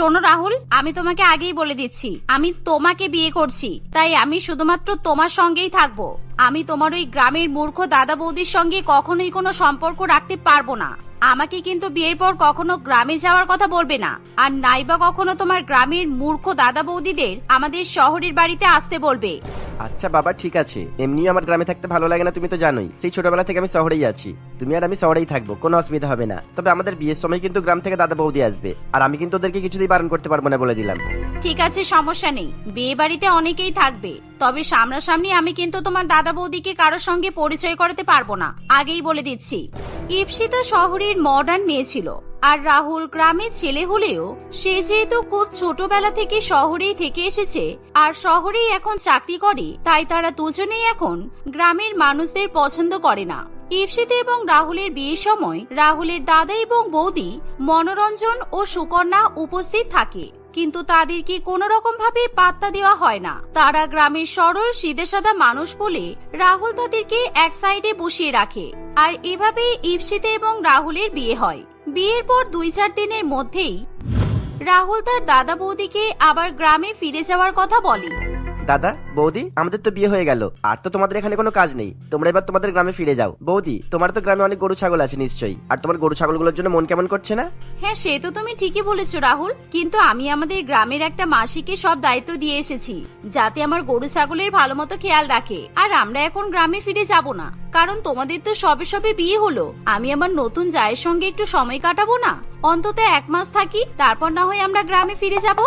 শোনো রাহুল, আমি তোমাকে আগেই বলে দিচ্ছি, আমি তোমাকে বিয়ে করছি, তাই আমি শুধুমাত্র তোমার সঙ্গেই থাকব। আমি তোমার ওই গ্রামের মূর্খ দাদা বৌদির সঙ্গে কখনোই কোনো সম্পর্ক রাখতে পারব না। আমাকে কিন্তু বিয়ের পর কখনো গ্রামে যাওয়ার কথা বলবে না, আর নাইবা কখনো তোমার গ্রামের মূর্খ দাদা বৌদিদের আমাদের শহরের বাড়িতে আসতে বলবে। আচ্ছা বাবা, ঠিক আছে। এমনিও আমার গ্রামে থাকতে ভালো লাগে না, তুমি তো জানোই। সেই ছোটবেলা থেকে আমি শহরেই আছি। তুমি আর আমি শহরেই থাকব, কোনো অসুবিধা হবে না। তবে আমাদের বিয়ের সময় কিন্তু গ্রাম থেকে দাদা বৌদি আসবে, আর আমি কিন্তু ওদেরকে কিছুতেই বারণ করতে পারব না বলে দিলাম। ঠিক আছে, সমস্যা নেই। বিয়ে বাড়িতে অনেকেই থাকবে। তবে সামনাসামনি আমি কিন্তু তোমার দাদা বৌদিকে কারোর সঙ্গে পরিচয় করাতে পারব না। আগেই বলে দিচ্ছি। ইপসিতা শহরের মডার্ন মেয়ে ছিল। আর রাহুল গ্রামের ছেলে হলেও সে যেহেতু খুব ছোটবেলা থেকে শহরেই থেকে এসেছে আর শহরেই এখন চাকরি করে, তাই তারা দুজনেই এখন গ্রামের মানুষদের পছন্দ করে না। ইপসিতে এবং রাহুলের বিয়ের সময় রাহুলের দাদা এবং বৌদি মনোরঞ্জন ও সুকন্যা উপস্থিত থাকে, কিন্তু তাদেরকে কোনো রকম ভাবে পাত্তা দেওয়া হয় না। তারা গ্রামের সরল সিধে সাদা মানুষ বলে রাহুল তাদেরকে এক সাইডে বসিয়ে রাখে, আর এভাবেই ইপসিতে এবং রাহুলের বিয়ে হয়। বিয়ের পর দুই চার দিনের মধ্যেই রাহুল তার দাদা বৌদিকে আবার গ্রামে ফিরে যাওয়ার কথা বলে। দাদা, বৌদি, আমাদের তো বিয়ে হয়ে গেল। আর তো তোমাদের এখানে কোনো কাজ নেই। তোমরা এবার তোমাদের গ্রামে ফিরে যাও। বৌদি, তোমার তো গ্রামে অনেক গরু ছাগল আছে নিশ্চয়ই। আর তোমার গরু ছাগলগুলোর জন্য মন কেমন করছে না? হ্যাঁ সে তো তুমি ঠিকই বলেছ, রাহুল। কিন্তু আমি আমাদের গ্রামের একটা মাসিকে সব দায়িত্ব দিয়ে এসেছি, যাতে আমার গরু ছাগলের ভালো মতো খেয়াল রাখে। আর আমরা এখন গ্রামে ফিরে যাব না, কারণ তোমাদের তো সবে সবে বিয়ে হলো। আমি আমার নতুন জায়ের সঙ্গে একটু সময় কাটাবো না? অন্তত এক মাস থাকি, তারপর না হয় আমরা গ্রামে ফিরে যাব।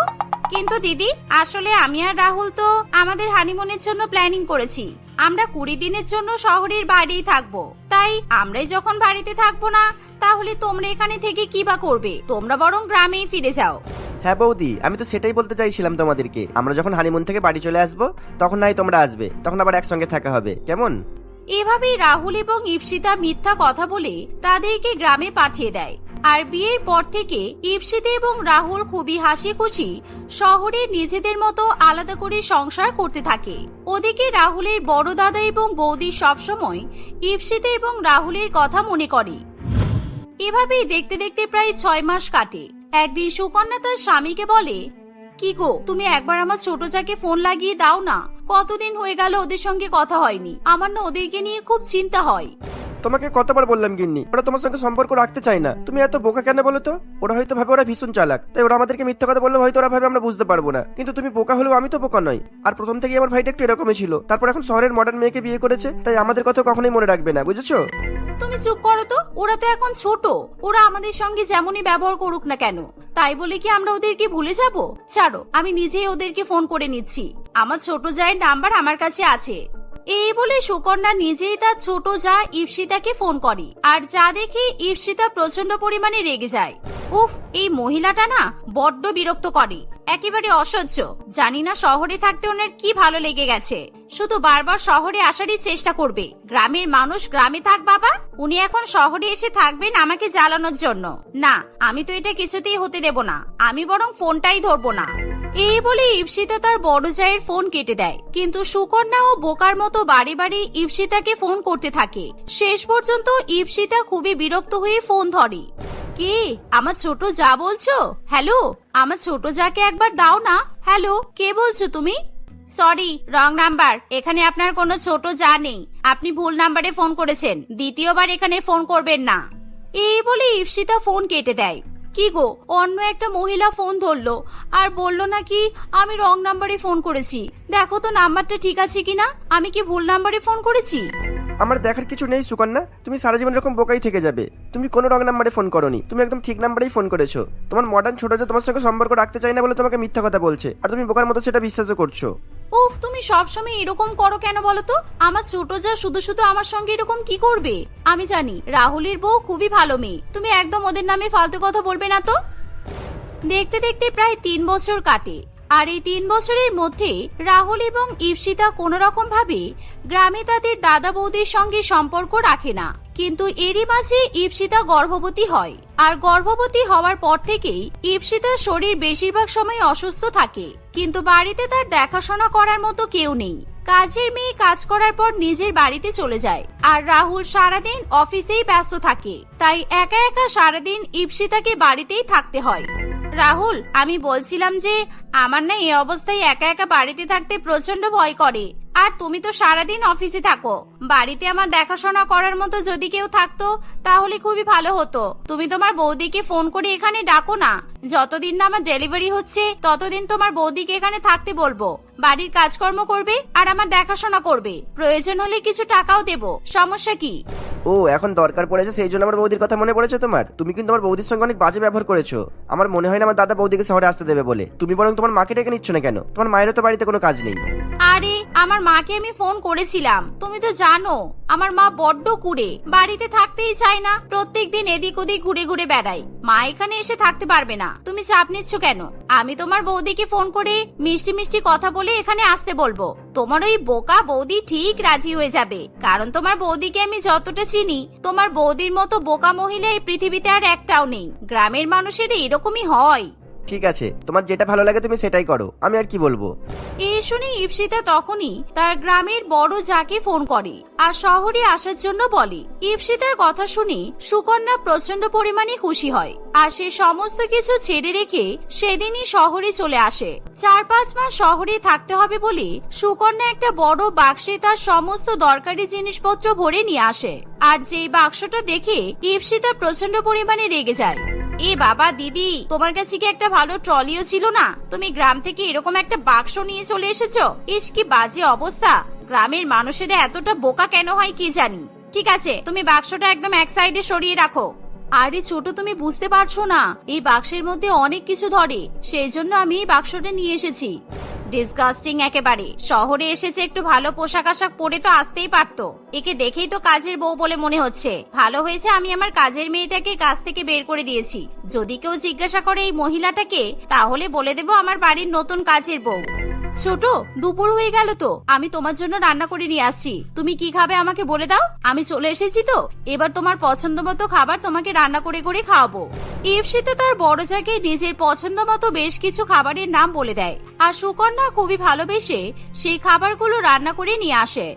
কিন্তু দিদি আসলে আমি আর রাহুল তো আমাদের হানিমুনের জন্য প্ল্যানিং করেছি। আমরা কুড়ি দিনের জন্য শহরের বাইরেই থাকব। তাই আমরাই যখন বাড়িতে থাকব না তাহলে তোমরা এখানে থেকে কি বা করবে? তোমরা বরং গ্রামেই ফিরে যাও। হ্যাঁ বৌদি আমি তো সেটাই বলতে চাইছিলাম তোমাদেরকে। আমরা যখন হানিমুন থেকে বাড়ি চলে আসব তখন নাই তোমরা আসবে তখন আবার একসঙ্গে থাকা হবে। কেমন? এভাবেই রাহুল এবং ইপসিতা মিথ্যা কথা বলে তাদেরকে গ্রামে পাঠিয়ে দেয়। আর বিয়ের পর থেকে ইপসিতা এবং রাহুল খুবই হাসি খুশি শহরে নিজেদের মতো আলাদা করে সংসার করতে থাকে। ওদিকে রাহুলের বড় দাদা এবং বৌদি সবসময় ইপসিতা এবং রাহুলের কথা মনে করে। এভাবেই দেখতে দেখতে প্রায় ছয় মাস কাটে। একদিন সুকন্যা তার স্বামীকে বলে, কি গো, তুমি একবার আমার ছোট যাকে ফোন লাগিয়ে দাও না? কতদিন হয়ে গেল ওদের সঙ্গে কথা হয়নি। আমার না ওদেরকে নিয়ে খুব চিন্তা হয়। তোমাকে কতবার বললাম, গিন্নি? ওরা তোমার সঙ্গে সম্পর্ক রাখতে চায় না। তুমি এত বোকা কেন বলো তো? ওরা হয়তো ভাবে ওরা ভীষণ চালাক। তাই ওরা আমাদেরকে মিথ্যা কথা বললে হয়তো ওরা ভাবে আমরা বুঝতে পারব না। কিন্তু তুমি বোকা হলেও আমি তো বোকা নই। আর প্রথম থেকেই আমার ভাইটা একটু এরকমই ছিল। তারপর এখন শহরের মডার্ন মেয়েকে বিয়ে করেছে। তাই আমাদের কথা কখনোই মনে রাখবে না, বুঝেছ? তুমি চুপ করো তো। ওরা তো এখন ছোট। ওরা আমাদের সঙ্গে যেমনই ব্যবহার করুক না কেন। তাই বলে কি আমরা ওদেরকে ভুলে যাব? ছাড়ো, আমি নিজেই ওদেরকে ফোন করে নিচ্ছি। আমার ছোট জায়ের নাম্বার আমার কাছে আছে। এই বলে সুকন্যা নিজেই তার ছোট যা ইপসিতাকে ফোন করে। আর যা দেখে ইপসিতা প্রচণ্ড পরিমাণে রেগে যায়। উফ, এই মহিলাটা না বড্ড বিরক্ত করে। একেবারে অসহ্য। জানি না শহরে থাকতে ওনার কি ভালো লেগে গেছে। শুধু বারবার শহরে আসারই চেষ্টা করবে। গ্রামের মানুষ গ্রামে থাক বাবা, উনি এখন শহরে এসে থাকবেন আমাকে জ্বালানোর জন্য। না, আমি তো এটা কিছুতেই হতে দেব না। আমি বরং ফোনটাই ধরবো না। এই বলে ইপসিতা তার বড় জায়ের ফোন কেটে দেয়। কিন্তু সুকন্যা ও বোকার মতো বাড়ি বাড়ি ইপসিতাকে ফোন করতে থাকে। শেষ পর্যন্ত ইপসিতা খুবই বিরক্ত হয়ে ফোন ধরে। কে? আমার ছোট যা বলছো? হ্যালো? আমার ছোট যাকে একবার দাও না। হ্যালো? কে বলছো তুমি? Sorry, wrong number. এখানে আপনার কোনো ছোট যা নেই। আপনি ভুল নাম্বারে ফোন করেছেন। দ্বিতীয়বার এখানে ফোন করবেন না। এই বলে ইপসিতা ফোন কেটে দেয়। কি গো, অন্য একটা মহিলা ফোন ধরলো। আর বলল নাকি আমি রং নাম্বারে ফোন করেছি। দেখো তো নাম্বারটা ঠিক আছে কিনা? আমি কি ভুল নাম্বারে ফোন করেছি? আমার দেখার কিছু নেই, সুকন্যা। তুমি সারা জীবন এরকম বোকাই থেকে যাবে। তুমি কোনো রং নাম্বারে ফোন করোনি। তুমি একদম ঠিক নাম্বারেই ফোন করেছ। তোমার মডার্ন ছোট যে তোমার সঙ্গে সম্পর্ক রাখতে চায় না বলে তোমাকে মিথ্যা কথা বলছে। আর তুমি বোকার মতো সেটা বিশ্বাসও করছ। উফ, তুমি সবসময় এরকম করো কেন বলো তো? আমার ছোট যা, শুধু শুধু আমার সঙ্গে এরকম কি করবে? আমি জানি, রাহুলের বউ খুবই ভালো মেয়ে। তুমি একদম ওদের নামে ফালতু কথা বলবে না তো? দেখতে দেখতে প্রায় তিন বছর কাটে। আর এই তিন বছরের মধ্যে রাহুল এবং ইপসিতা কোনো রকম ভাবে গ্রামে তাদের দাদা বৌদির সঙ্গে সম্পর্ক রাখে না। কিন্তু এরই মাঝে ইপসিতা গর্ভবতী হয়। আর গর্ভবতী হওয়ার পর থেকেই ইপসিতার শরীর বেশিরভাগ সময় অসুস্থ থাকে। কিন্তু বাড়িতে তার দেখাশোনা করার মতো কেউ নেই। কাজের মেয়ে কাজ করার পর নিজের বাড়িতে চলে যায়। আর রাহুল সারাদিন অফিসেই ব্যস্ত থাকে। তাই একা একা সারাদিন ইপসিতাকে বাড়িতেই থাকতে হয়। রাহুল, আমি বলছিলাম যে আমার না এই অবস্থায় একা একা বাড়িতে থাকতে প্রচণ্ড ভয় করে। আর তুমি তো সারাদিন অফিসে থাকো। বাড়িতে আমার দেখাশোনা করার মতো যদি কেউ থাকতো, তাহলে খুবই ভালো হতো। তুমি তোমার বৌদিকে ফোন করে এখানে ডাকো না। যতদিন না আমার ডেলিভারি হচ্ছে, ততদিন তোমার বৌদিকে এখানে থাকতে বলব। বাড়ির কাজকর্ম করবে আর আমার দেখাশোনা করবে। প্রয়োজন হলে কিছু টাকাও দেবো। সমস্যা কি? ও, এখন দরকার পড়েছে, সেই জন্য আমার বৌদির কথা মনে পড়েছে তোমার? তুমি কিন্তু আমার বৌদির সঙ্গে অনেক বাজে ব্যবহার করেছ। আমার মনে হয় না আমার দাদা বৌদিকে শহরে আসতে দেবে বলে। তুমি বরং তোমার মাকে ডেকে নিচ্ছ না কেন? তোমার মায়েরও তো বাড়িতে কোনো কাজ নেই। আরে, আমার মাকে আমি ফোন করেছিলাম। তুমি তো জানো, আমার মা বড্ড কুড়ে। বাড়িতে থাকতেই চায় না, প্রত্যেকদিন এদিক ওদিক ঘুরে ঘুরে বেড়ায়। মা এখানে এসে থাকতে পারবে না। তুমি চাপ নিচ্ছ কেন? আমি তোমার বৌদিকে ফোন করে মিষ্টি মিষ্টি কথা বলে এখানে আসতে বলব। তোমার ওই বোকা বৌদি ঠিক রাজি হয়ে যাবে। কারণ তোমার বৌদিকে আমি যতটা চিনি। তোমার বৌদির মতো বোকা মহিলা এই পৃথিবীতে আর একটাও নেই। গ্রামের মানুষের এরকমই হয়। ঠিক আছে তোমার যেটা ভালো লাগে তুমি সেটাই করো। আমি আর কি বলব? এ শুনে ইপসিতা তখনই তার গ্রামের বড় যাকে ফোন করে। আর শহরে আসার জন্য বলে ইপসিতার কথা শুনে সুকন্যা প্রচণ্ড পরিমাণে খুশি হয়, আর সে সমস্ত কিছু ছেড়ে রেখে সেদিনই শহরে চলে আসে। চার পাঁচ মাস শহরে থাকতে হবে বলে সুকন্যা একটা বড় বাক্সে তার সমস্ত দরকারি জিনিসপত্র ভরে নিয়ে আসে, আর যেই বাক্সটা দেখে ইপসিতা প্রচণ্ড পরিমাণে রেগে যায়। এ বাবা, দিদি, তোমার কাছে কি একটা ভালো ট্রলিও ছিল না? তুমি গ্রাম থেকে এরকম একটা বাক্স নিয়ে চলে এসেছ? ইস, কি বাজে অবস্থা। গ্রামের মানুষেরা এতটা বোকা কেন হয় কি জানি? ঠিক আছে, তুমি বাক্সটা একদম এক সাইডে সরিয়ে রাখো। আরে ছোট, তুমি বুঝতে পারছ না। এই বাক্সের মধ্যে অনেক কিছু ধরে, সেই জন্য আমি এই বাক্সটা নিয়ে এসেছি। ডিসগাস্টিং একেবারে। শহরে এসেছে একটু ভালো পোশাক আশাক পরে তো আসতেই পারতো। একে দেখেই তো কাজের বউ বলে মনে হচ্ছে। ভালো হয়েছে আমি আমার কাজের মেয়েটাকে কাজ থেকে বের করে দিয়েছি। যদি কেউ জিজ্ঞাসা করে এই মহিলাটাকে, তাহলে বলে দেব আমার বাড়ির নতুন কাজের বউ। ছোট, দুপুর হয়ে গেল তো। আমি তোমার জন্য রান্না করে নিয়ে আসছি। তুমি কি খাবে আমাকে বলে দাও? আমি চলে এসেছি তো। এবার তোমার পছন্দ মতো খাবার তোমাকে রান্না করে করে খাওয়াবো। ইপসিতে তার বড় জায়গায় নিজের পছন্দ মতো বেশ কিছু খাবারের নাম বলে দেয়। আর সুকন্যা খুবই ভালোবেসে সেই খাবারগুলো রান্না করে নিয়ে আসে।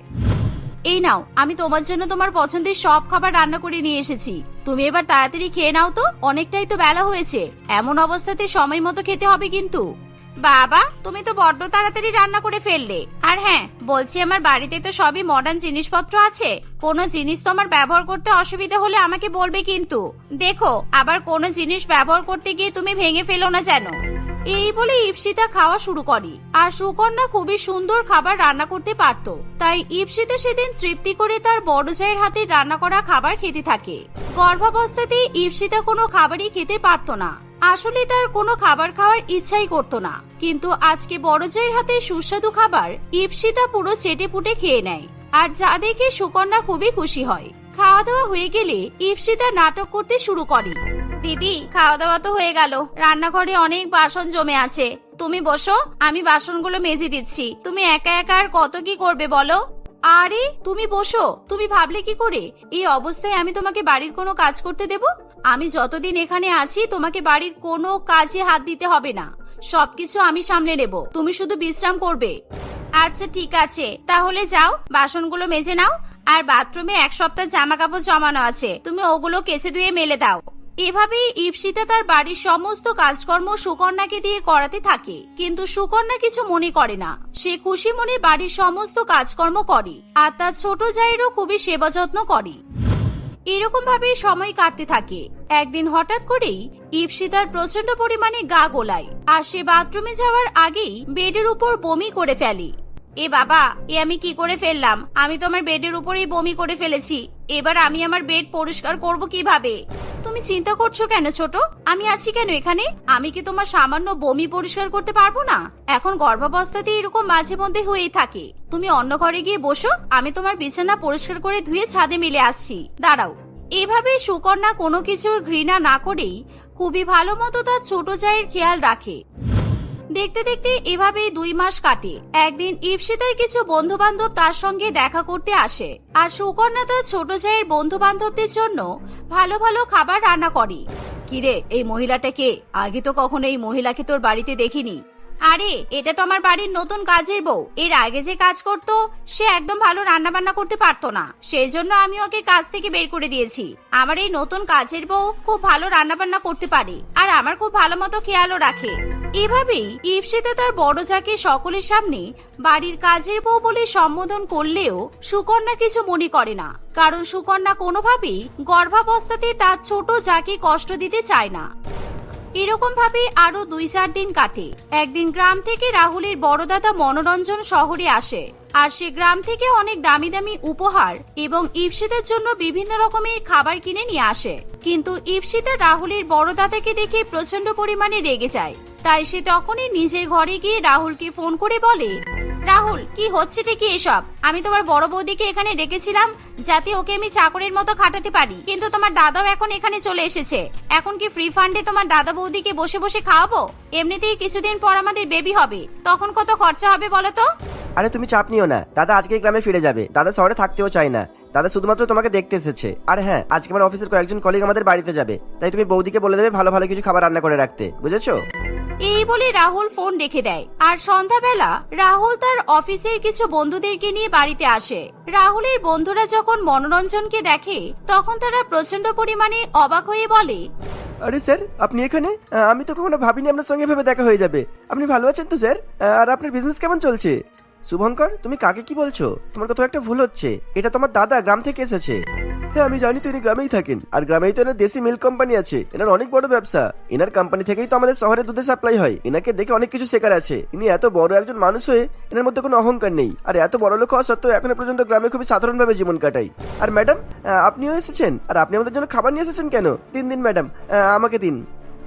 এই নাও, আমি তোমার জন্য তোমার পছন্দের সব খাবার রান্না করে নিয়ে এসেছি। তুমি এবার তাড়াতাড়ি খেয়ে নাও তো। অনেকটাই তো বেলা হয়েছে। এমন অবস্থাতে সময় মতো খেতে হবে কিন্তু। বাবা, তুমি তো বড্ড তাড়াতাড়ি রান্না করে ফেললে। আর হ্যাঁ বলছি আমার বাড়িতে তো সবই মডার্ন জিনিসপত্র আছে। কোনো জিনিস তোমার ব্যবহার করতে অসুবিধা হলে আমাকে বলবে কিন্তু। দেখো, আবার কোনো জিনিস ব্যবহার করতে গিয়ে তুমি ভেঙে ফেলো না যেন। এই বলে ইপসিতা খাওয়া শুরু করে। আর সুকন্যা খুবই সুন্দর খাবার রান্না করতে পারত। তাই ইপসিতা সেদিন তৃপ্তি করে তার বড় জায়ের হাতে রান্না করা খাবার খেতে থাকে। গর্ভাবস্থাতে ইপসিতা কোনো খাবারই খেতে পারত না। আসলে তার কোনো খাবার খাওয়ার ইচ্ছাই করতো না। কিন্তু আজকে বড় জায়ের হাতে সুস্বাদু খাবার, ইপসিতা পুরো চেটে পুটে খেয়ে নেয়। আর যা দেখে সুকন্যা খুবই খুশি হয়। খাওয়া দাওয়া হয়ে গেলে ইপসিতা নাটক করতে শুরু করে। দিদি খাওয়া দাওয়া তো হয়ে গেল। রান্নাঘরে অনেক বাসন জমে আছে। তুমি বসো, আমি বাসনগুলো মেজে দিচ্ছি। তুমি একা একা আর কত কি করবে বলো? আরে, তুমি বসো। তুমি ভাবলে কি করে? এই অবস্থায় আমি তোমাকে বাড়ির কোনো কাজ করতে দেব? আমি যতদিন এখানে আছি, তোমাকে বাড়ির কোনো কাজে হাত দিতে হবে না। সবকিছু আমি সামলে নেব। তুমি শুধু বিশ্রাম করবে। আচ্ছা ঠিক আছে। তাহলে যাও, বাসনগুলো মেজে নাও, আর বাথরুমে এক সপ্তাহ জামা কাপড় জমানো আছে। তুমি ওগুলো কেচে ধুয়ে মেলে দাও। এভাবেই ইপসিতা তার বাড়ির সমস্ত কাজকর্ম সুকন্যাকে দিয়ে করাতে থাকে। কিন্তু সুকন্যা কিছু মনে করে না। সে খুশি মনে বাড়ির সমস্ত কাজকর্ম করে আর তার ছোট জায়েরও খুবই সেবা যত্ন করে। এরকম ভাবে সময় কাটতে থাকে। একদিন হঠাৎ করেই ইপসিতার প্রচণ্ড পরিমাণে গা গোলায় আর সে বাথরুমে যাওয়ার আগেই বেডের উপর বমি করে ফেলে। এ বাবা, এ আমি কি করে ফেললাম? আমি তো আমার বেডের উপরেই বমি করে ফেলেছি। এবার আমি আমার বেড পরিষ্কার করব কীভাবে? তুমি চিন্তা করছ কেন ছোট? আমি আছি কেন এখানে? আমি কি তোমার সামান্য বমি পরিষ্কার করতে পারব না? এখন গর্ভাবস্থাতে এরকম মাঝে মধ্যে হয়েই থাকে। তুমি অন্য ঘরে গিয়ে বসো, আমি তোমার বিছানা পরিষ্কার করে ধুয়ে ছাদে মিলে আসছি। দাঁড়াও। এভাবে সুকন্যা কোনো কিছুর ঘৃণা না করেই খুবই ভালো মতো তার ছোট চায়ের খেয়াল রাখে। দেখতে দেখতে এভাবেই দুই মাস কাটে। একদিন ইপসিতার কিছু বন্ধু বান্ধব তার সঙ্গে দেখা করতে আসে। আর সুকন্যা তার ছোট চায়ের বন্ধু বান্ধবদের জন্য ভালো ভালো খাবার রান্না করে। কিরে, এই মহিলাটা কে? আগে তো কখনো এই মহিলাকে তোর বাড়িতে দেখিনি। আরে, এটা তো আমার বাড়ির নতুন কাজের বউ। এর আগে যে কাজ করতো, সে একদম ভালো রান্না বান্না করতে পারতো না। সেই জন্য আমি ওকে কাজ থেকে বের করে দিয়েছি। আমার এই নতুন কাজের বউ খুব ভালো রান্না বান্না করতে পারে আর আমার খুব ভালো মতো খেয়ালও রাখে। এভাবেই ইপসিতে তার বড় যাকে সকলের সামনে বাড়ির কাজের বউ বলে সম্বোধন করলেও সুকন্যা কিছু মনে করে না। কারণ সুকন্যা কোনোভাবেই গর্ভাবস্থাতে তার ছোট যাকে কষ্ট দিতে চায় না। এরকম ভাবে আরও দুই চার দিন কাটে। একদিন গ্রাম থেকে রাহুলের বড়দাদা মনোরঞ্জন শহরে আসে, আর সে গ্রাম থেকে অনেক দামি দামি উপহার এবং ইপসিতের জন্য বিভিন্ন রকমের খাবার কিনে নিয়ে আসে। কিন্তু ইপসিতা রাহুলের বড় দাদাকে দেখে প্রচণ্ড পরিমাণে রেগে যায়। তাই সে তখনই নিজের ঘরে গিয়ে রাহুলকে ফোন করে বলে, রাহুল, কি হচ্ছে কি এসব? আমি তোমার বড় বৌদিকে এখানে ডেকেছিলাম যাতে ওকে আমি চাকরের মতো খাটাতে পারি। কিন্তু তোমার দাদাও এখন এখানে চলে এসেছে। এখন কি ফ্রি ফান্ডে তোমার দাদা বৌদিকে বসে বসে খাওয়াবো? এমনিতেই কিছুদিন পর আমাদের বেবি হবে। তখন কত খরচা হবে বলো তো? আরে তুমি চাপ নিও না। দাদা আজকে গ্রামে ফিরে যাবে। দাদা শহরে থাকতেও চায় না। দাদা শুধুমাত্র তোমাকে দেখতে এসেছে। আর হ্যাঁ আজকে আমার অফিসের কয়েকজন কলিগ আমাদের বাড়িতে যাবে। তাই তুমি বৌদিকে বলে দেবে ভালো ভালো কিছু খাবার রান্না করে রাখতে। বুঝেছ? এই বলে রাহুল ফোন রেখে দেয়। আর সন্ধ্যাবেলা রাহুল তার অফিসের কিছু বন্ধুদেরকে নিয়ে বাড়িতে আসে। রাহুলের বন্ধুরা যখন মনোরঞ্জনকে দেখে, তখন তারা প্রচণ্ড পরিমাণে অবাক হয়ে বলে, আরে স্যার, আপনি এখানে? আমি তো কখনো ভাবিনি আপনার সঙ্গে ভেবে দেখা হয়ে যাবে। আপনি ভালো আছেন তো, স্যার? আর আপনার বিজনেস কেমন চলছে? শুভঙ্কর, তুমি কাকে কি বলছো? তোমার কোথাও একটা ভুল হচ্ছে। এটা তোমার দাদা গ্রাম থেকে এসেছে। হ্যাঁ আমি জানি তো ইনি গ্রামেই থাকেন। আর গ্রামেই তো এনার দেশি মিল্ক কোম্পানি আছে। এনার অনেক বড় ব্যবসা। এনার কোম্পানি থেকেই তো আমাদের শহরে দুধে সাপ্লাই হয়। এনাকে দেখে অনেক কিছু শেখার আছে। ইনি এত বড় একজন মানুষ হয়ে এনার মধ্যে কোনো অহংকার নেই। আর এত বড় লোক হওয়া সত্ত্বেও এখনও পর্যন্ত গ্রামে খুবই সাধারণভাবে জীবন কাটাই আর ম্যাডাম আপনিও এসেছেন? আর আপনি আমাদের জন্য খাবার নিয়ে এসেছেন কেন? দিন দিন ম্যাডাম আমাকে দিন।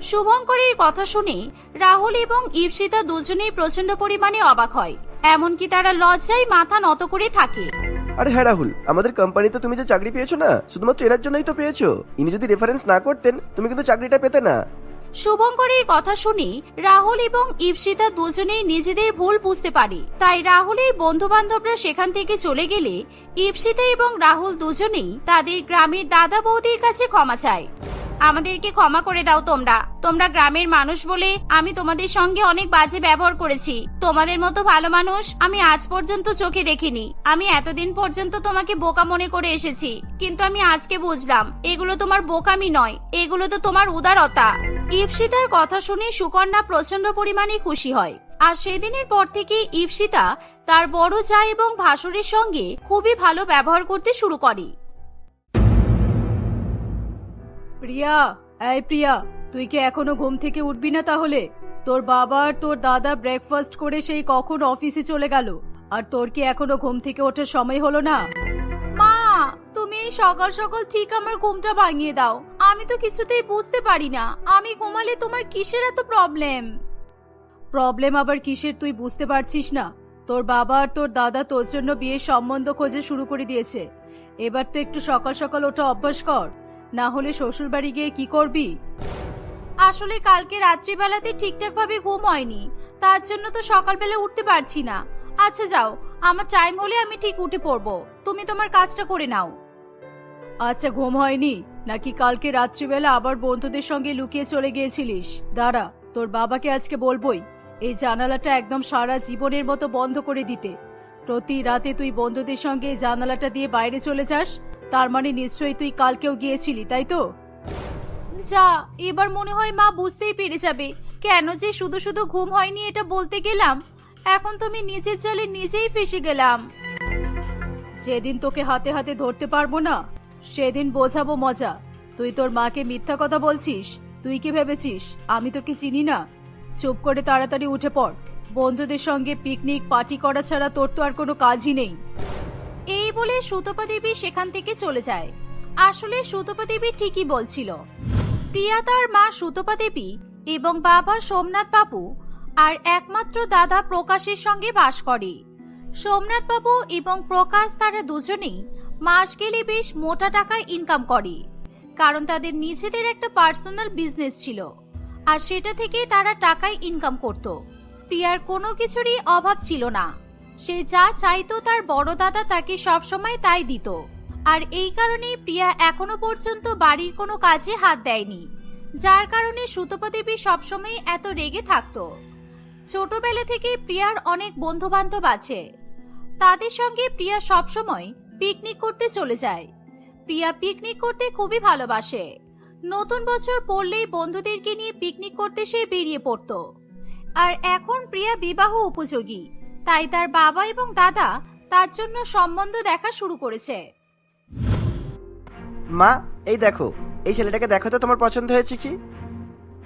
শুভঙ্করের কথা শুনে রাহুল এবং ঈপ্সিতা দুজনেই প্রচণ্ড পরিমাণে অবাক হয়। এমনকি তারা লজ্জায় মাথা নত করে থাকে। আরে হ্যাঁ রাহুল আমাদের কোম্পানিতে তুমি যে চাকরি পেয়েছ না শুধুমাত্র এনার জন্যই তো পেয়েছ। ইনি যদি রেফারেন্স না করতেন তুমি কিন্তু চাকরিটা পেতে না। শুভঙ্করের কথা শুনে রাহুল এবং ঈপ্সিতা দুজনেই নিজেদের ভুল বুঝতে পারে। তাই রাহুলের বন্ধু বান্ধবরা সেখান থেকে চলে গেলে ঈপ্সিতা এবং রাহুল দুজনেই তাদের গ্রামের দাদা বৌদির কাছে ক্ষমা চায়। আমাদেরকে ক্ষমা করে দাও তোমরা। তোমরা গ্রামের মানুষ বলে আমি তোমাদের সঙ্গে অনেক বাজে ব্যবহার করেছি। তোমাদের মতো ভালো মানুষ আমি আজ পর্যন্ত চোখে দেখিনি। আমি এতদিন পর্যন্ত তোমাকে বোকা মনে করে এসেছি। কিন্তু আমি আজকে বুঝলাম, এগুলো তোমার বোকামি নয়, এগুলো তো তোমার উদারতা। ইপসিতার কথা শুনে সুকন্যা প্রচণ্ড পরিমাণে খুশি হয়। আর সেদিনের পর থেকে ইপসিতা তার বড় যা এবং ভাসুরের সঙ্গে খুবই ভালো ব্যবহার করতে শুরু করে। প্রিয়া এই প্রিয়া তুই কি এখনও ঘুম থেকে উঠবি না তাহলে? তোর বাবা আর তোর দাদা ব্রেকফাস্ট করে সেই কখন অফিসে চলে গেল। আর তোর কি এখনও ঘুম থেকে ওঠার সময় হলো না? মা তুমি এই সকাল সকাল ঠিক আমার ঘুমটা ভাঙিয়ে দাও। আমি তো কিছুতেই বুঝতে পারি না। আমি ঘুমালে তোমার কিসের এত প্রবলেম প্রবলেম আবার কিসের তুই বুঝতে পারছিস না। তোর বাবা আর তোর দাদা তোর জন্য বিয়ের সম্বন্ধ খোঁজে শুরু করে দিয়েছে। এবার তো একটু সকাল সকাল ওঠা অভ্যাস কর। না হলে শ্বশুর বাড়ি গিয়ে কি করবি? আসলে কালকে রাত্রিবেলাতে ঠিকঠাক ভাবে ঘুম হয়নি। তার জন্য তো সকালবেলা উঠতে পারছি না। আচ্ছা যাও, আমার টাইম হলে আমি ঠিক উঠে পড়ব। তুমি তোমার কাজটা করে নাও। আচ্ছা ঘুম হয়নি? নাকি কালকে রাত্রিবেলা আবার বন্ধুদের সঙ্গে লুকিয়ে চলে গিয়েছিলিস? দাঁড়া, তোর বাবাকে আজকে বলবই, এই জানালাটা একদম সারা জীবনের মতো বন্ধ করে দিতে। প্রতি রাতে তুই বন্ধুদের সঙ্গে জানালাটা দিয়ে বাইরে চলে যাস তার মানে নিশ্চয়ই তুই কালকেও গিয়েছিলি, তাই তো? যা, এবার মনে হয় মা বুঝতেই পেরে যাবে। কেন যে শুধু শুধু ঘুম হয়নি এটা বলতে গেলাম। এখন তো আমি নিজের জালে নিজেই ফেসে গেলাম। যেদিন তোকে হাতে হাতে ধরতে পারব না, সেদিন বোঝাবো মজা। তুই তোর মাকে মিথ্যা কথা বলছিস? তুই কি ভেবেছিস? আমি তোকে চিনি না। চুপ করে তাড়াতাড়ি উঠে পড়। বন্ধুদের সঙ্গে পিকনিক পার্টি করা ছাড়া তোর তো আর কোনো কাজই নেই। এই বলে সুতপা দেবী সেখান থেকে চলে যায়। আসলে সুতপা দেবী ঠিকই বলছিল। প্রিয়া তার মা সুতপা দেবী এবং বাবা সোমনাথ বাবু আর একমাত্র দাদা প্রকাশের সঙ্গে বাস করে। সোমনাথ বাবু এবং প্রকাশ তারা দুজনেই মাস গেলে বেশ মোটা টাকায় ইনকাম করে। কারণ তাদের নিজেদের একটা পার্সোনাল বিজনেস ছিল। আর সেটা থেকে তারা টাকায় ইনকাম করত। প্রিয়ার কোনো কিছুরই অভাব ছিল না। সে যা চাইতো তার বড় দাদা তাকে সবসময় তাই দিত। আর এই কারণে প্রিয়া এখনও পর্যন্ত বাড়ির কোনো কাজে হাত দেয়নি, যার কারণে সুতপা দেবী সবসময় এত রেগে থাকত। ছোটবেলা থেকে প্রিয়ার অনেক বন্ধু বান্ধব আছে। তাদের সঙ্গে প্রিয়া সবসময় পিকনিক করতে চলে যায়। প্রিয়া পিকনিক করতে খুবই ভালোবাসে। নতুন বছর পড়লেই বন্ধুদেরকে নিয়ে পিকনিক করতে সে বেরিয়ে পড়তো। আর এখন প্রিয়া বিবাহ উপযোগী। তাই তার বাবা এবং দাদা তার জন্য সম্বন্ধ দেখা শুরু করেছে। মা এই দেখো এই ছেলেটাকে দেখো তো তোমার পছন্দ হয়েছে কি?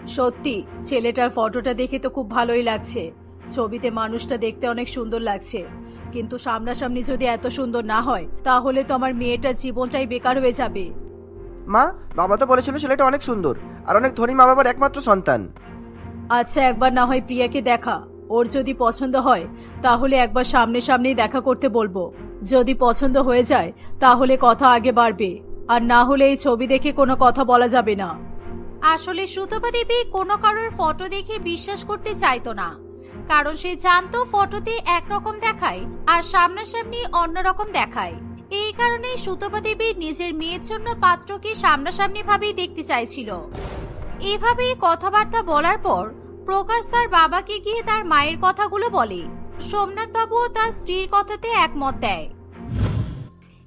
সত্যি ছেলেটার ফটোটা দেখে তো খুব ভালোই লাগছে। ছবিতে মানুষটা দেখতে অনেক সুন্দর লাগছে। কিন্তু সামনাসামনি যদি এত সুন্দর না হয় তাহলে তো আমার মেয়েটার জীবনটাই বেকার হয়ে যাবে। মা বাবা তো বলেছিল ছেলেটা অনেক সুন্দর আর অনেক ধনী মা বাবার একমাত্র সন্তান। আচ্ছা একবার না হয় প্রিয়াকে দেখা। ওর যদি পছন্দ হয়, তাহলে একবার সামনে সামনেই দেখা করতে বলব। যদি পছন্দ হয়ে যায়, তাহলে কথা আগে বাড়বে। আর না হলে এই ছবি দেখে কোনো কথা বলা যাবে না। আসলে সুতপা দেবী কোনো কারোর ফটো দেখে বিশ্বাস করতে চাইতো না। কারণ সে জানতো ফটোতে একরকম দেখায়, আর সামনাসামনি অন্যরকম দেখায়। এই কারণে সুতপা দেবী নিজের মেয়ের জন্য পাত্রকে সামনাসামনি ভাবেই দেখতে চাইছিল। এভাবে কথাবার্তা বলার পর প্রকাশ তার বাবাকে গিয়ে তার মায়ের কথাগুলো বলে। সোমনাথ বাবুও তার স্ত্রীর কথাতে একমত দেয়।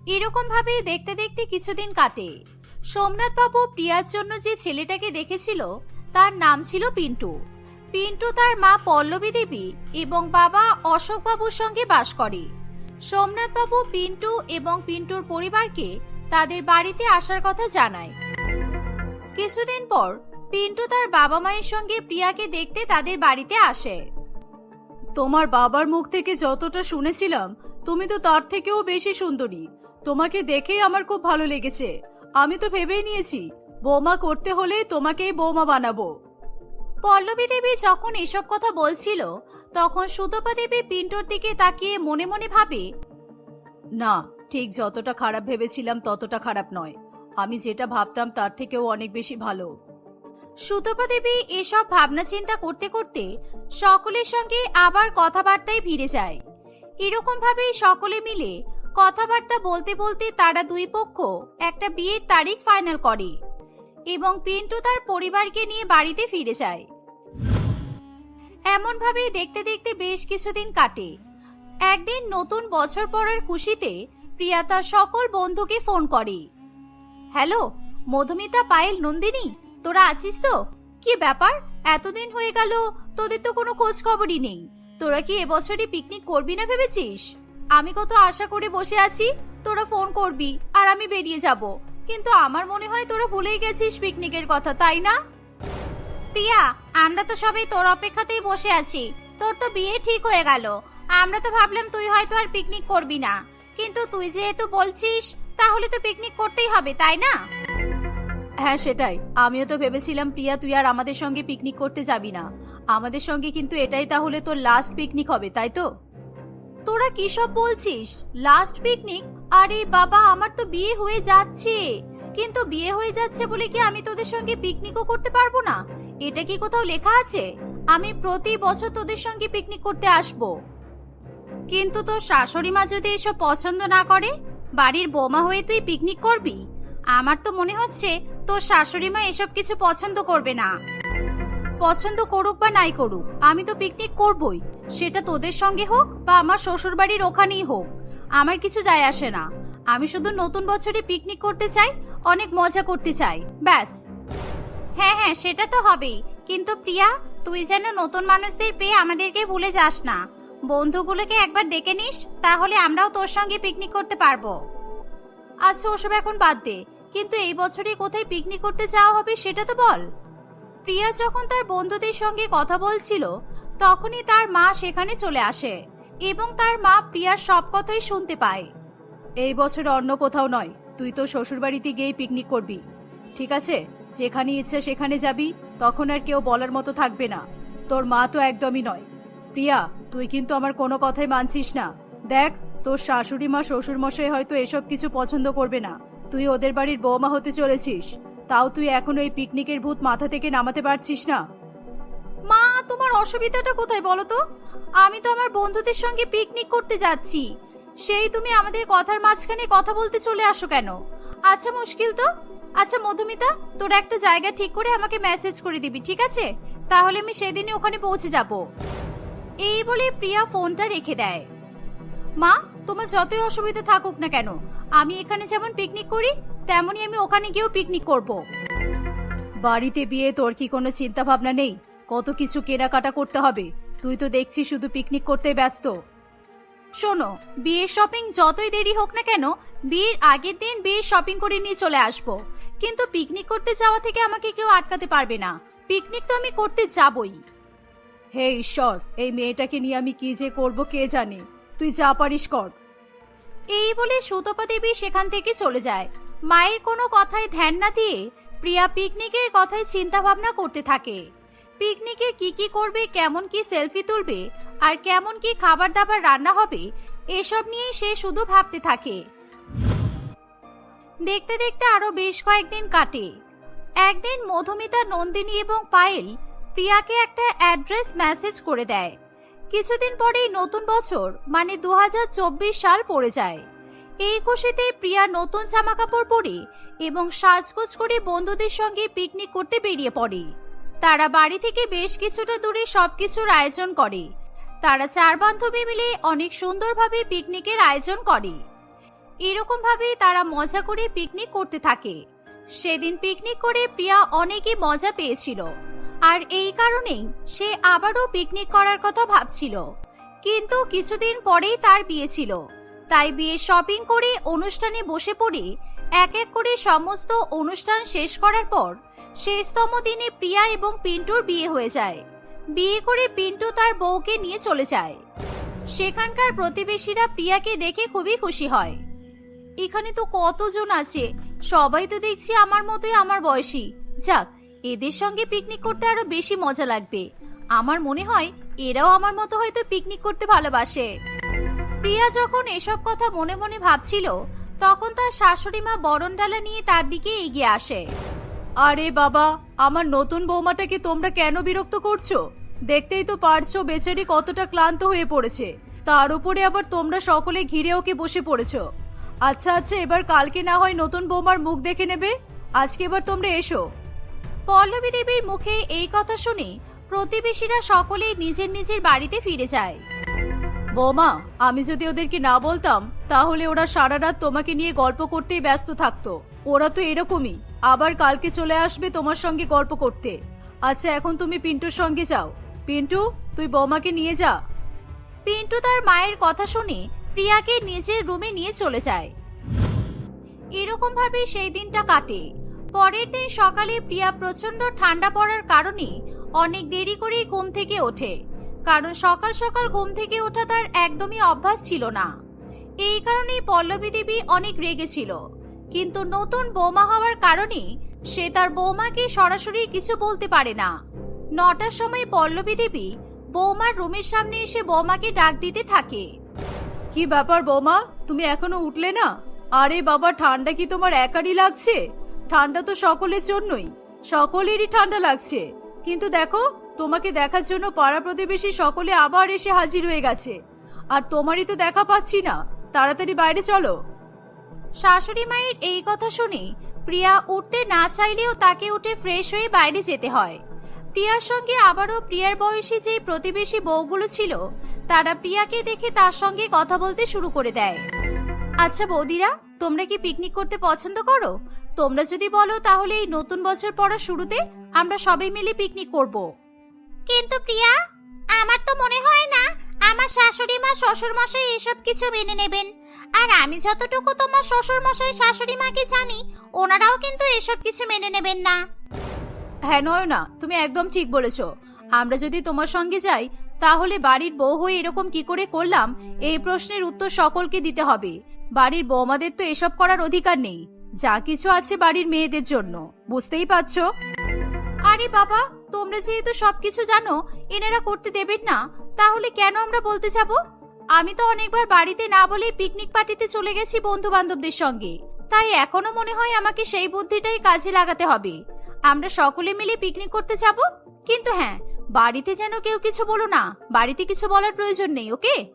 এরকম ভাবে দেখতে দেখতে কিছুদিন কাটে। সোমনাথ বাবু প্রিয়ার জন্য যে ছেলেটাকে দেখেছিল, তার নাম ছিল পিন্টু। পিন্টু তার মা পল্লবী দেবী এবং বাবা অশোক বাবুর সঙ্গে বাস করে। সোমনাথ বাবু পিন্টু এবং পিন্টুর পরিবারকে তাদের বাড়িতে আসার কথা জানায়। কিছুদিন পর পিন্টু তার বাবা মায়ের সঙ্গে প্রিয়াকে দেখতে তাদের বাড়িতে আসে। তোমার বাবার মুখ থেকে যতটা শুনেছিলাম তুমি তো তার থেকেও বেশি সুন্দরী। তোমাকে দেখেই আমার খুব ভালো লেগেছে। আমি তো ভেবেই নিয়েছি বৌমা করতে হলে তোমাকেই বৌমা বানাবো। পল্লবী দেবী যখন এসব কথা বলছিল তখন সুতপা দেবী পিন্টুর দিকে তাকিয়ে মনে মনে ভাবে না ঠিক যতটা খারাপ ভেবেছিলাম ততটা খারাপ নয়। আমি যেটা ভাবতাম তার থেকেও অনেক বেশি ভালো। সুতপা দেবী এসব ভাবনা চিন্তা করতে করতে সকলের সঙ্গে আবার কথাবার্তায় ভিড়ে যায়। এরকম ভাবেই সকলে মিলে কথাবার্তা বলতে বলতে তারা দুই পক্ষ একটা বিয়ের তারিখ ফাইনাল করে এবং পিন্টু তার পরিবারকে নিয়ে বাড়িতে ফিরে যায়। এমন ভাবেই দেখতে দেখতে বেশ কিছুদিন কাটে। একদিন নতুন বছর পড়ার খুশিতে প্রিয়া তার সকল বন্ধুকে ফোন করে। হ্যালো, মধুমিতা পায়েল নন্দিনী? তোরা আছিস তো? কি ব্যাপার? এতদিন হয়ে গেল, তোদের তো কোনো খোঁজ খবরই নেই। তোরা কি এবছরই পিকনিক করবি না ভেবেছিস? আমি কত আশা করে বসে আছি, তোরা ফোন করবি আর আমি বেরিয়ে যাব। কিন্তু আমার মনে হয় তোরা ভুলেই গেছিস পিকনিকের কথা, তাই না? প্রিয়া, আমরা তো সবাই তোর অপেক্ষাতেই বসে আছি। তোর তো বিয়ে ঠিক হয়ে গেল। আমরা তো ভাবলাম তুই হয়তো আর পিকনিক করবি না। কিন্তু তুই যেহেতু বলছিস, তাহলে তো পিকনিক করতেই হবে, তাই না? হ্যাঁ সেটাই। আমিও তো ভেবেছিলাম, প্রিয়া, তুই আর আমাদের সঙ্গে পিকনিক করতে যাবি না। আমাদের সঙ্গে কিন্তু এটাই তাহলে তোর লাস্ট পিকনিক হবে, তাই তো? তোরা কি সব বলছিস? লাস্ট পিকনিক আরে বাবা, আমার তো বিয়ে হয়ে যাচ্ছে। কিন্তু বিয়ে হয়ে যাচ্ছে বলে কি আমি তোদের সঙ্গে পিকনিকও করতে পারব না? এটা কি কোথাও লেখা আছে? আমি প্রতি বছর তোদের সঙ্গে পিকনিক করতে আসব। কিন্তু তোর শাশুড়ি মা যদি এসব পছন্দ না করে, বাড়ির বোমা হয়ে তুই পিকনিক করবি? আমার তো মনে হচ্ছে তোর শাশুড়ি মা এসব কিছু পছন্দ করবে না। পছন্দ করুক বা নাই করুক, আমি তো পিকনিক করবই। সেটা তোদের সঙ্গে হোক বা আমার শ্বশুর বাড়ির ওখানেই হোক, আমার কিছু যায় আসে না। আমি শুধু নতুন বছরে পিকনিক করতে চাই, অনেক মজা করতে চাই, ব্যাস। হ্যাঁ হ্যাঁ সেটা তো হবেই, কিন্তু প্রিয়া, তুই যেন নতুন মানুষদের পেয়ে আমাদেরকে ভুলে যাস না। বন্ধুগুলোকে একবার ডেকে নিস, তাহলে আমরাও তোর সঙ্গে পিকনিক করতে পারব। আচ্ছা ওসব এখন বাদ দে। কিন্তু এই বছরে কোথায় পিকনিক করতে যাওয়া হবে সেটা তো বল। প্রিয়া যখন তার বন্ধুদের সঙ্গে কথা বলছিল, তখনই তার মা সেখানে চলে আসে এবং তার মা প্রিয়ার সব কথাই শুনতে পায়। এই বছর অন্য কোথাও নয়, তুই তো শ্বশুর বাড়িতে গিয়েই পিকনিক করবি। ঠিক আছে? যেখানে ইচ্ছা সেখানে যাবি, তখন আর কেউ বলার মতো থাকবে না। তোর মা তো একদমই নয়। প্রিয়া, তুই কিন্তু আমার কোনো কথাই মানছিস না। দেখ, তোর শাশুড়ি মা শ্বশুর মশাই হয়তো এসব কিছু পছন্দ করবে না। তুই ওদের বাড়ির বৌমা হতে চলেছিস। তাও তুই এখনও এই পিকনিকের ভূত মাথা থেকে নামাতে পারছিস না। মা, তোমার অসুবিধাটা কোথায় বলো তো? আমি তো আমার বন্ধুদের সঙ্গে পিকনিক করতে যাচ্ছি। সেই তুমি আমাদের কথার মাঝখানে কথা বলতে চলে আসো কেন? আচ্ছা মুশকিল তো। আচ্ছা মধুমিতা, তোর একটা জায়গা ঠিক করে আমাকে মেসেজ করে দিবি, ঠিক আছে? তাহলে আমি সেদিনই ওখানে পৌঁছে যাব। এই বলে প্রিয়া ফোনটা রেখে দেয়। মা তোমার যতই অসুবিধা থাকুক না কেন, আমি এখানে যেমন পিকনিক করি, তেমনই আমি ওখানে গিয়েও পিকনিক করব। বাড়িতে বিয়ে, তোর কি কোনো চিন্তা ভাবনা নেই? কত কিছু কেনাকাটা করতে হবে। তুই তো দেখছি শুধু পিকনিক করতে ব্যস্ত। শোনো বিয়ের শপিং যতই দেরি হোক না কেন, বিয়ের আগের দিন বিয়ের শপিং করে নিয়ে চলে আসব। কিন্তু পিকনিক করতে যাওয়া থেকে আমাকে কেউ আটকাতে পারবে না। পিকনিক তো আমি করতে যাবই। হে ঈশ্বর, এই মেয়েটাকে নিয়ে আমি কি যে করব কে জানে? তুই যা পারিস কর। এই বলে সুতপা দেবী সেখান থেকে চলে যায়। মায়ের কোনো কথায় ধ্যান না দিয়ে প্রিয়া পিকনিকের কথায় চিন্তা ভাবনা করতে থাকে। পিকনিকে কি কি করবে, কেমন কি সেলফি তুলবে, আর কেমন কি খাবার দাবার রান্না হবে, এসব নিয়ে সে শুধু ভাবতে থাকে। দেখতে দেখতে আরও বেশ কয়েকদিন কাটে। একদিন মধুমিতা নন্দিনী এবং পায়েল প্রিয়াকে একটা অ্যাড্রেস মেসেজ করে দেয়। কিছুদিন পরেই নতুন বছর মানে দু হাজার চব্বিশ সাল পড়ে যায়। এই খুশিতে প্রিয়া নতুন জামা কাপড় পরে এবং সাজগোজ করে বন্ধুদের সঙ্গে পিকনিক করতে বেরিয়ে পড়ে। তারা বাড়ি থেকে বেশ কিছুটা দূরে সবকিছুর আয়োজন করে। তারা চার বান্ধবী মিলে অনেক সুন্দরভাবে পিকনিকের আয়োজন করে। এরকম ভাবে তারা মজা করে পিকনিক করতে থাকে। সেদিন পিকনিক করে প্রিয়া অনেকই মজা পেয়েছিল। আর এই কারণেই সে আবারও পিকনিক করার কথা ভাবছিল। কিন্তু কিছুদিন পরেই তার বিয়ে ছিল। তাই বিয়ে শপিং করে অনুষ্ঠানে বসে পড়ে এক এক করে সমস্ত অনুষ্ঠান শেষ করার পর শেষতম দিনে প্রিয়া এবং পিন্টুর বিয়ে হয়ে যায়। বিয়ে করে পিন্টু তার বউকে নিয়ে চলে যায়। সেখানকার প্রতিবেশীরা প্রিয়াকে দেখে খুবই খুশি হয়। এখানে তো কতজন আছে? সবাই তো দেখছি আমার মতোই আমার বয়সী। যাক এদের সঙ্গে পিকনিক করতে আরও বেশি মজা লাগবে। আমার মনে হয় এরাও আমার মতো হয়তো পিকনিক করতে ভালোবাসে। প্রিয়া যখন এসব কথা মনে মনে ভাবছিল, তখন তার শাশুড়ি মা বরণডালা নিয়ে তার দিকে এগিয়ে আসে। আরে বাবা, আমার নতুন বৌমাটাকে তোমরা কেন বিরক্ত করছ? দেখতেই তো পারছ বেচারি কতটা ক্লান্ত হয়ে পড়েছে। তার উপরে আবার তোমরা সকলে ঘিরে ওকে বসে পড়েছো। আচ্ছা আচ্ছা এবার কালকে না হয় নতুন বৌমার মুখ দেখে নেবে? আজকে এবার তোমরা এসো। পল্লবী দেবীর মুখে এই কথা শুনে প্রতিবেশীরা সকলেই নিজের নিজের বাড়িতে ফিরে যায়। বৌমা আমি যদি ওদেরকে না বলতাম তাহলে ওরা সারা রাত তোমাকে নিয়ে গল্প করতেই ব্যস্ত থাকতো। ওরা তো এরকমই। আবার কালকে চলে আসবে তোমার সঙ্গে গল্প করতে। আচ্ছা এখন তুমি পিন্টুর সঙ্গে যাও। পিন্টু তুই বৌমাকে নিয়ে যা। পিন্টু তার মায়ের কথা শুনে প্রিয়াকে নিজের রুমে নিয়ে চলে যায়। এরকম ভাবে সেই দিনটা কাটে। পরের দিন সকালে প্রিয়া প্রচণ্ড ঠান্ডা পড়ার কারণে অনেক দেরি করেই ঘুম থেকে ওঠে। কারণ সকাল সকাল ঘুম থেকে ওঠা তার একদমই অভ্যাস ছিল না। এই কারণেই পল্লবী দেবী অনেক রেগেছিল কিন্তু নতুন বৌমা হওয়ার কারণে সে তার বৌমাকে সরাসরি কিছু বলতে পারে না। নটার সময় পল্লবী দেবী বৌমার রুমের সামনে এসে বৌমাকে ডাক দিতে থাকে। কি ব্যাপার বৌমা? তুমি এখনও উঠলে না? আরে বাবা, ঠান্ডা কি তোমার একারই লাগছে? ঠান্ডা তো সকলের জন্যই। সকলেরই ঠান্ডা লাগছে। কিন্তু দেখো, তোমাকে দেখার জন্য পাড়া প্রতিবেশী সকলে আবার এসে হাজির হয়ে গেছে। আর তোমারই তো দেখা পাচ্ছি না। তাড়াতাড়ি বাইরে চলো। শাশুড়ি মায়ের এই কথা শুনে প্রিয়া উঠতে না চাইলেও তাকে উঠে ফ্রেশ হয়ে বাইরে যেতে হয়। প্রিয়ার সঙ্গে আবারও প্রিয়ার বয়সী যে প্রতিবেশী বউগুলো ছিল, তারা প্রিয়াকে দেখে তার সঙ্গে কথা বলতে শুরু করে দেয়। আচ্ছা বৌদিরা তোমরা কি পিকনিক করতে পছন্দ করো? তোমরা যদি বলো তাহলে এই নতুন বছর পড়ার শুরুতে আমরা সবাই মিলে পিকনিক করব। কিন্তু প্রিয়া আমার তো মনে হয় না আমার শাশুড়ি মা শ্বশুর মশাই এসব কিছু মেনে নেবেন। আর আমি যতটুকু তোমার শ্বশুর মশাই শাশুড়ি মাকে জানি ওনারাও কিন্তু এসব কিছু মেনে নেবেন না। হ্যাঁ নয় না তুমি একদম ঠিক বলেছ। আমরা যদি তোমার সঙ্গে যাই তাহলে বাড়ির বউ হয়ে এরকম কি করে করলাম? এই প্রশ্নের উত্তর সকলকে দিতে হবে। বাড়ির বৌমাদের তো এসব করার অধিকার নেই। যা কিছু আছে বাড়ির মেয়েদের জন্য। বুঝতেই পারছ? আরে বাবা, তোমরা যেহেতু সবকিছু জানো, এনারা করতে দেবেন না। তাহলে কেন আমরা বলতে যাব? আমি তো অনেকবার বাড়িতে না বলে পিকনিক পার্টিতে চলে গেছি বন্ধু বান্ধবদের সঙ্গে। তাই এখনও মনে হয় আমাকে সেই বুদ্ধিটাই কাজে লাগাতে হবে। আমরা সকলে মিলে পিকনিক করতে যাব? কিন্তু হ্যাঁ বাড়িতে যেন কেউ কিছু বলো না। বাড়িতে কিছু বলার প্রয়োজন নেই, ওকে?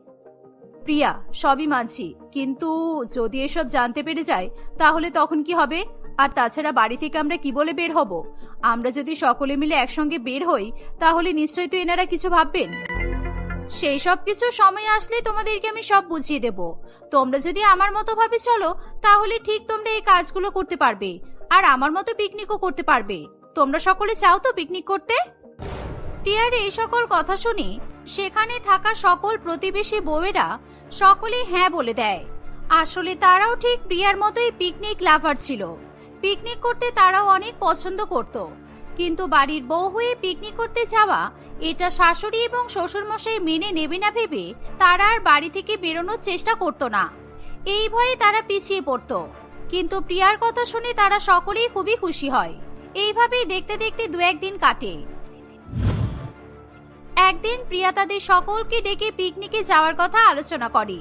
প্রিয়া, সবই মানছি। কিন্তু যদি এসব জানতে পেরে যায়, তাহলে তখন কি হবে? আর তাছাড়া বাড়ি থেকে আমরা কি বলে বের হব? আমরা যদি সকলে মিলে একসঙ্গে বের হই, তাহলে নিশ্চয়ই তো এনারা কিছু ভাববেন। সেই সব কিছু সময় আসলে তোমাদেরকে আমি সব বুঝিয়ে দেব। তোমরা যদি আমার মতো ভাবে চলো, তাহলে ঠিক তোমরা এই কাজগুলো করতে পারবে। আর আমার মতো পিকনিকও করতে পারবে। তোমরা সকলে চাও তো পিকনিক করতে? প্রিয়ার এই সকল কথা শুনি, সেখানে থাকা সকল প্রতিবেশী বউয়েরা সকলে হ্যাঁ বলে দেয়। আসলে তারাও ঠিক প্রিয়ার মতোই পিকনিক লাভার ছিল। পিকনিক করতে তারাও অনেক পছন্দ করত। কিন্তু বাড়ির বউ হয়ে পিকনিক করতে যাওয়া, এটা শাশুড়ি এবং শ্বশুরমশাই মেনে নেবে না ভেবে তারা আর বাড়ি থেকে বেরোনোর চেষ্টা করতো না। এই ভয়ে তারা পিছিয়ে পড়তো। কিন্তু প্রিয়ার কথা শুনে তারা সকলেই খুবই খুশি হয়। এইভাবেই দেখতে দেখতে দু একদিন কাটে। একদিন প্রিয়া তাদের সকলকে ডেকে পিকনিকে যাওয়ার কথা আলোচনা করে।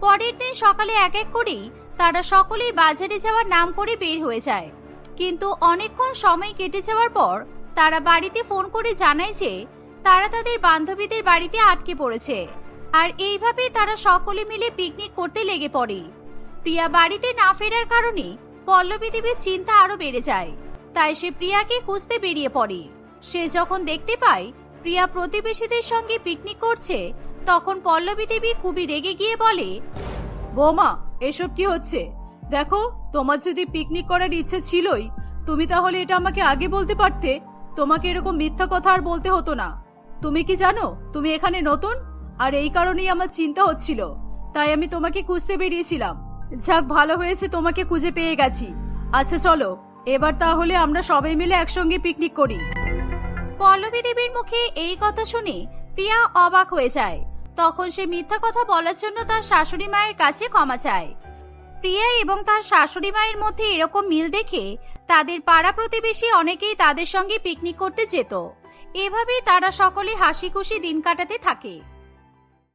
পরের দিন সকালে এক এক করেই তারা সকলেই বাজারে যাওয়ার নাম করে বের হয়ে যায়। কিন্তু অনেকক্ষণ সময় কেটে যাওয়ার পর তারা বাড়িতে ফোন করে জানায় যে তারা তাদের বান্ধবীদের বাড়িতে আটকে পড়েছে। আর এইভাবেই তারা সকলে মিলে পিকনিক করতে লেগে পড়ে। প্রিয়া বাড়িতে না ফেরার কারণে পল্লবী দেবীর চিন্তা আরও বেড়ে যায়। তাই সে প্রিয়াকে খুঁজতে বেরিয়ে পড়ে। সে যখন দেখতে পায় প্রিয়া প্রতিবেশীদের সঙ্গে পিকনিক করছে, তখন পল্লবী দেবী খুবই রেগে গিয়ে বলে, বৌমা, এসব কি হচ্ছে? দেখো, তোমার যদি পিকনিক করার ইচ্ছে ছিলই, তুমি তাহলে এটা আমাকে আগে বলতে পারতে? তোমাকে এরকম মিথ্যা কথা আর বলতে হতো না। তুমি কি জানো, তুমি এখানে নতুন? আর এই কারণেই আমার চিন্তা হচ্ছিল। তাই আমি তোমাকে খুঁজতে বেরিয়েছিলাম। যাক, ভালো হয়েছে, তোমাকে খুঁজে পেয়ে গেছি। আচ্ছা চলো, এবার তাহলে আমরা সবাই মিলে একসঙ্গে পিকনিক করি। পল্লবী দেবীর মুখে এই কথা শুনে প্রিয়া অবাক হয়ে যায়। তখন সে মিথ্যা কথা বলার জন্য তার শাশুড়ি মায়ের কাছে ক্ষমা চায়। প্রিয়া এবং তার শাশুড়ি মায়ের মধ্যে এরকম মিল দেখে তাদের পাড়া প্রতিবেশী অনেকেই তাদের সঙ্গে পিকনিক করতে যেত। এভাবেই তারা সকলে হাসি খুশি দিন কাটাতে থাকে।